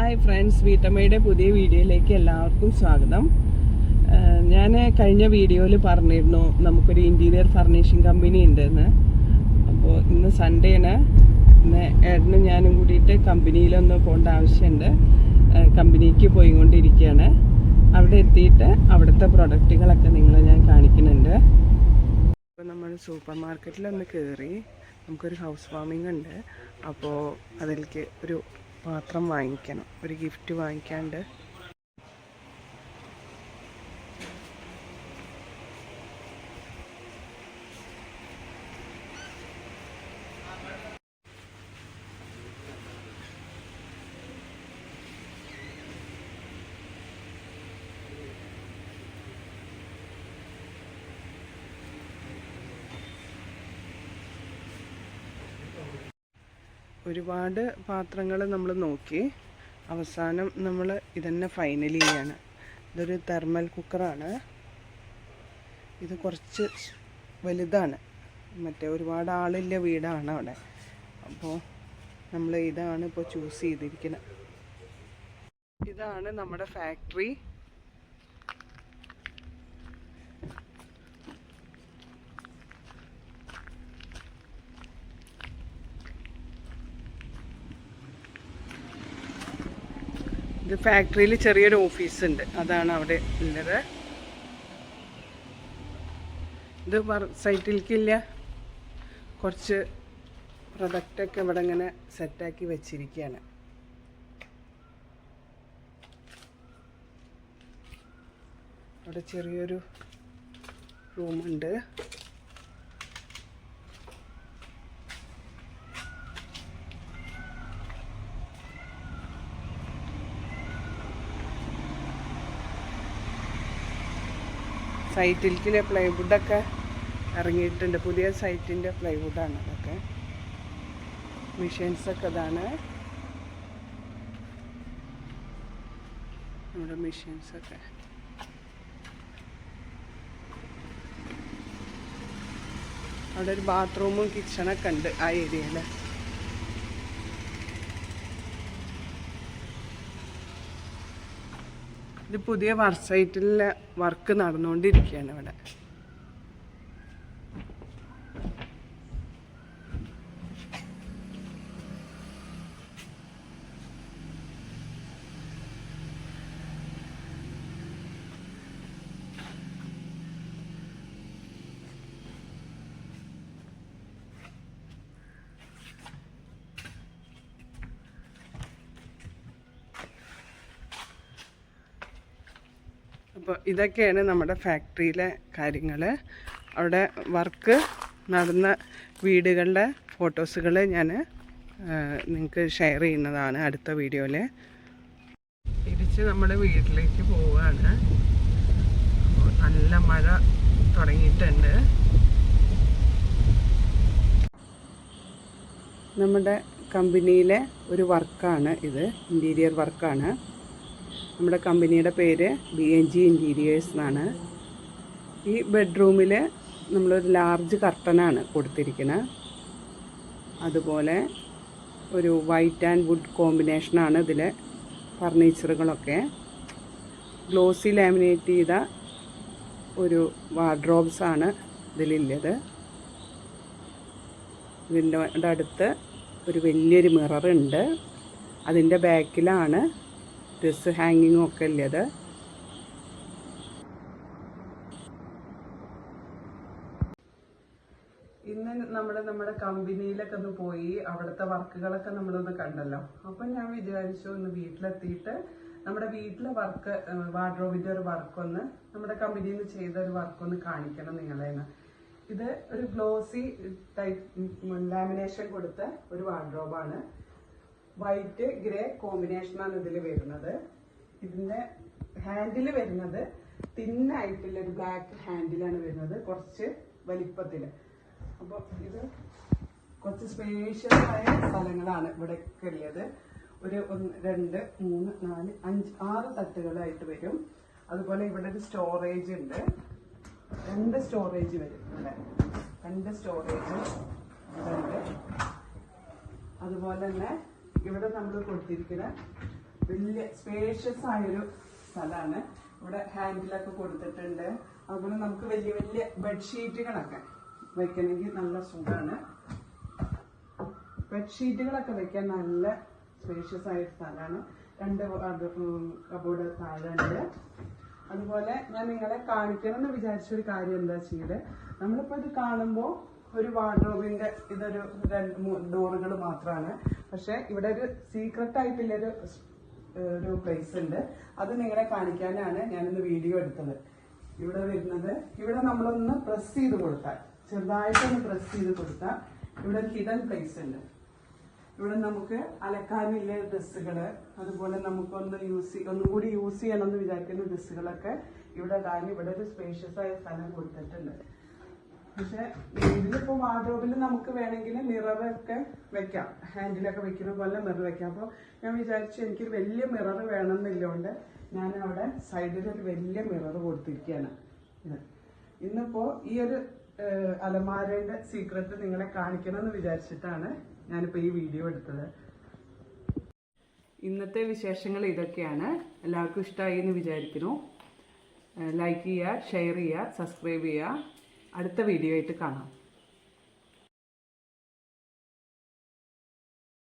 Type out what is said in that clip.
Hi friends വീട്ടമ്മയുടെ പുതിയ വീഡിയോയിലേക്ക് എല്ലാവർക്കും സ്വാഗതം. ഞാൻ കഴിഞ്ഞ വീഡിയോയിൽ പറഞ്ഞിരുന്നു നമുക്കൊരു ഇന്റീരിയർ ഫർണിഷിംഗ് കമ്പനി ഉണ്ടെന്ന്. അപ്പോൾ ഇന്ന് സൺഡേ ആണ് ഇന്ന് ഏട്ടനും ഞാനും കൂടിയിട്ട് കമ്പനിയിലൊന്ന് പോകേണ്ട ആവശ്യമുണ്ട്. കമ്പനിക്ക് പോയിക്കൊണ്ടിരിക്കുകയാണ്. അവിടെ എത്തിയിട്ട് അവിടുത്തെ പ്രൊഡക്റ്റുകളൊക്കെ നിങ്ങളെ ഞാൻ കാണിക്കുന്നുണ്ട്. അപ്പോൾ നമ്മൾ സൂപ്പർ മാർക്കറ്റിലൊന്ന് കയറി നമുക്കൊരു ഹൗസ് വാമിംഗ് ഉണ്ട്. അപ്പോൾ അതിലേക്ക് ഒരു പാത്രം വാങ്ങിക്കണം. ഒരു ഗിഫ്റ്റ് വാങ്ങിക്കാണ്ട് ഒരുപാട് പാത്രങ്ങൾ നമ്മൾ നോക്കി. അവസാനം നമ്മൾ ഇതന്നെ ഫൈനൽ ചെയ്യാണ്. ഇതൊരു തെർമൽ കുക്കറാണ് ഇത് കുറച്ച് വലുതാണ്. മറ്റേ ഒരുപാട് ആളില്ല വീടാണ് അവിടെ. അപ്പോൾ നമ്മൾ ഇതാണ് ഇപ്പോൾ ചൂസ് ചെയ്തിരിക്കുന്നത് ഇതാണ് നമ്മുടെ ഫാക്ടറി ഇത് ഫാക്ടറിയിൽ ചെറിയൊരു ഓഫീസ് ഉണ്ട് അതാണ് അവിടെ ഉള്ളത്. ഇത് സൈറ്റിലേക്കില്ല കുറച്ച് പ്രൊഡക്റ്റൊക്കെ ഇവിടെ ഇങ്ങനെ സെറ്റാക്കി വെച്ചിരിക്കുകയാണ് അവിടെ ചെറിയൊരു റൂമുണ്ട്. സൈറ്റിലേക്കിലെ പ്ലൈവുഡൊക്കെ ഇറങ്ങിയിട്ടുണ്ട്. പുതിയ സൈറ്റിന്റെ പ്ലൈവുഡാണ് അതൊക്കെ. മിഷൻസൊക്കെ ഇതാണ്. നമ്മുടെ മിഷൻസൊക്കെ. അവിടെ ഒരു ബാത്റൂമും കിച്ചണൊക്കെ ഉണ്ട് ആ ഏരിയയിൽ ഇത് പുതിയ വർക്ക് സൈറ്റിലെ വർക്ക് നടന്നുകൊണ്ടിരിക്കുകയാണ് ഇവിടെ. അപ്പോൾ ഇതൊക്കെയാണ് നമ്മുടെ ഫാക്ടറിയിലെ കാര്യങ്ങൾ. അവിടെ വർക്ക് നടന്ന വീടുകളുടെ ഫോട്ടോസുകൾ ഞാൻ നിങ്ങൾക്ക് ഷെയർ ചെയ്യുന്നതാണ് അടുത്ത വീഡിയോയിൽ. തിരിച്ച് നമ്മുടെ വീട്ടിലേക്ക് പോവുകയാണ്. നല്ല മഴ തുടങ്ങിയിട്ടുണ്ട്. നമ്മുടെ കമ്പനിയിലെ ഒരു വർക്കാണ് ഇത് ഇന്റീരിയർ വർക്കാണ്. നമ്മുടെ കമ്പനിയുടെ പേര് ബി എൻ ജി ഇന്റീരിയേഴ്സ് എന്നാണ്. ഈ ബെഡ്റൂമിൽ നമ്മളൊരു ലാർജ് കർട്ടനാണ് കൊടുത്തിരിക്കുന്നത് അതുപോലെ ഒരു വൈറ്റ് ആൻഡ് വുഡ് കോമ്പിനേഷനാണ് ഇതിലെ ഫർണിച്ചറുകളൊക്കെ ഗ്ലോസി ലാമിനേറ്റ് ചെയ്ത ഒരു വാർഡ്രോബ്സാണ് ഇതിലുള്ളത് ഇതിന്റെ അടുത്ത് ഒരു വലിയൊരു മിററുണ്ട് അതിന്റെ ബാക്കിലാണ് ഡ്രസ്സ് ഹാങ്ങിങ്ങും ഒക്കെ അല്ലേ അത്? ഇന്ന് നമ്മൾ നമ്മുടെ കമ്പനിയിലൊക്കെ ഒന്ന് പോയി അവിടുത്തെ വർക്കുകളൊക്കെ നമ്മളൊന്ന് കണ്ടല്ലോ. അപ്പം ഞാൻ വിചാരിച്ചു ഒന്ന് വീട്ടിലെത്തിയിട്ട് നമ്മുടെ വീട്ടിലെ വർക്ക് വാർഡ്രോബിന്റെ ഒരു വർക്കൊന്ന് നമ്മുടെ കമ്പനിയിൽ നിന്ന് ചെയ്ത ഒരു വർക്കൊന്ന് കാണിക്കണം നിങ്ങളെന്ന് ഇത് ഒരു ഗ്ലോസി ടൈപ്പ് ലാമിനേഷൻ കൊടുത്ത ഒരു വാർഡ്രോബാണ്. വൈറ്റ് ഗ്രേ കോമ്പിനേഷനാണ് ഇതിൽ വരുന്നത്. ഇതിന്റെ ഹാൻഡിൽ വരുന്നത് തിന്നായിട്ടുള്ള ഒരു ബ്ലാക്ക് ഹാൻഡിലാണ് വരുന്നത് കുറച്ച് വലിപ്പത്തിൽ അപ്പോൾ ഇത് കുറച്ച് സ്പേഷ്യസ് ആയ സ്ഥലങ്ങളാണ് ഇവിടെ ഉള്ളത്. ഒരു ഒന്ന് രണ്ട് മൂന്ന് നാല് അഞ്ച് ആറ് തട്ടുകളായിട്ട് വരും. അതുപോലെ ഇവിടെ ഒരു സ്റ്റോറേജ് ഉണ്ട്. രണ്ട് സ്റ്റോറേജ് വരും ഇവിടെ. രണ്ട് സ്റ്റോറേജ് ഇവിടെ അതുപോലെ തന്നെ ഇവിടെ നമ്മൾ കൊടുത്തിരിക്കുന്ന വലിയ സ്പേഷ്യസ് ആയൊരു സ്ഥലമാണ് ഇവിടെ ഹാൻഡിലൊക്കെ കൊടുത്തിട്ടുണ്ട്. അതുപോലെ നമുക്ക് വലിയ വലിയ ബെഡ്ഷീറ്റുകളൊക്കെ വെക്കണമെങ്കിൽ നല്ല സുഖമാണ്. ബെഡ്ഷീറ്റുകളൊക്കെ വെക്കാൻ നല്ല സ്പേഷ്യസ് ആയ സ്ഥലമാണ് രണ്ട് കബോർഡ് താഴെ ഉണ്ട് അതുപോലെ ഞാൻ നിങ്ങളെ കാണിക്കണം എന്ന് വിചാരിച്ച ഒരു കാര്യം എന്താ ചെയ്ത് നമ്മളിപ്പോൾ ഇത് കാണുമ്പോൾ ഒരു വാർഡ്രോബിന്റെ ഇതൊരു രണ്ട് ഡോറുകൾ മാത്രമാണ് പക്ഷെ ഇവിടെ ഒരു സീക്രട്ട് ആയിട്ടുള്ളൊരു ഒരു പ്ലേസ് ഉണ്ട്. അത് നിങ്ങളെ കാണിക്കാനാണ് ഞാനിന്ന് വീഡിയോ എടുത്തത്. ഇവിടെ വരുന്നത് ഇവിടെ നമ്മളൊന്ന് പ്രസ് ചെയ്ത് കൊടുത്താൽ ചെറുതായിട്ടൊന്ന് പ്രസ് ചെയ്ത് കൊടുത്താൽ ഇവിടെ ഹിഡൻ പ്ലേസ് ഉണ്ട്. ഇവിടെ നമുക്ക് അലക്കാനുള്ള ഡ്രസ്സുകൾ അതുപോലെ നമുക്കൊന്ന് യൂസ് ഒന്നും കൂടി യൂസ് ചെയ്യണമെന്ന് വിചാരിക്കുന്ന ഡ്രസ്സുകളൊക്കെ ഇവിടെ ഇടാൻ ഇവിടെ ഒരു സ്പേഷ്യസ് ആയ സ്ഥലം കൊടുത്തിട്ടുണ്ട്. പക്ഷെ ഇതിലിപ്പോ വാർഡ്രോബിൽ നമുക്ക് വേണമെങ്കിൽ മിററൊക്കെ വെക്കാം. ഹാൻഡിലൊക്കെ വെക്കുന്ന പോലെ മിറർ വെക്കാം. അപ്പോൾ ഞാൻ വിചാരിച്ചു എനിക്കൊരു വലിയ മിറർ വേണമെന്നില്ലോണ്ട് ഞാൻ അവിടെ സൈഡിൽ ഒരു വലിയ മിറർ കൊടുത്തിരിക്കുകയാണ്. ഇന്നിപ്പോ ഈ ഒരു അലമാരയുടെ സീക്രട്ട് നിങ്ങളെ കാണിക്കണം എന്ന് വിചാരിച്ചിട്ടാണ് ഞാനിപ്പോ ഈ വീഡിയോ എടുത്തത്. ഇന്നത്തെ വിശേഷങ്ങൾ ഇതൊക്കെയാണ്. എല്ലാവർക്കും ഇഷ്ടമായി എന്ന് വിചാരിക്കുന്നു. ലൈക്ക് ചെയ്യുക ഷെയർ ചെയ്യുക സബ്സ്ക്രൈബ് ചെയ്യുക. അടുത്ത വീഡിയോ ആയിട്ട് കാണാം.